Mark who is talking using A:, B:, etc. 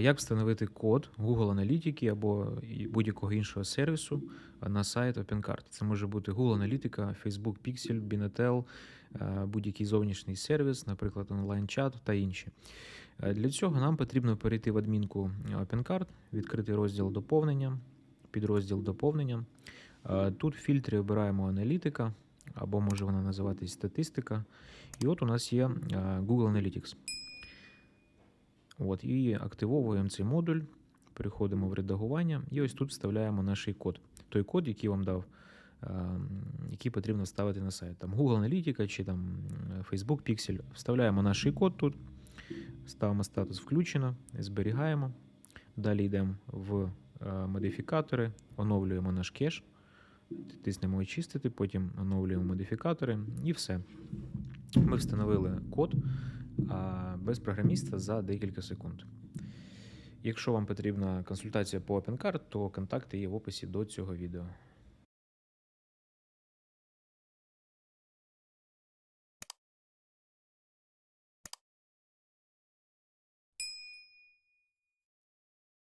A: Як встановити код Google Аналітики або будь-якого іншого сервісу на сайт OpenCard? Це може бути Google Аналітика, Facebook Pixel, Binatel, е, будь-який зовнішній сервіс, наприклад, онлайн-чат та інші. Е, Для цього нам потрібно перейти в адмінку OpenCard, відкрити розділ доповнення, підрозділ доповнення. Е, Тут в фільтрі обираємо аналітика, або може вона називатись статистика. І от у нас є Google Analytics. От, і активовуємо цей модуль, переходимо в редагування, і ось тут вставляємо наш код. Той код, який вам дав, е, який потрібно ставити на сайт. Там Google Аналітика чи там е, Facebook Pixel. Вставляємо наш код тут, ставимо статус включено, зберігаємо. Далі йдемо в е, модифікатори, оновлюємо наш кеш, тиснемо очистити, потім оновлюємо модифікатори і все. Ми встановили код без програміста за декілька секунд. Якщо вам потрібна консультація по OpenCard, то контакти є в описі до цього відео.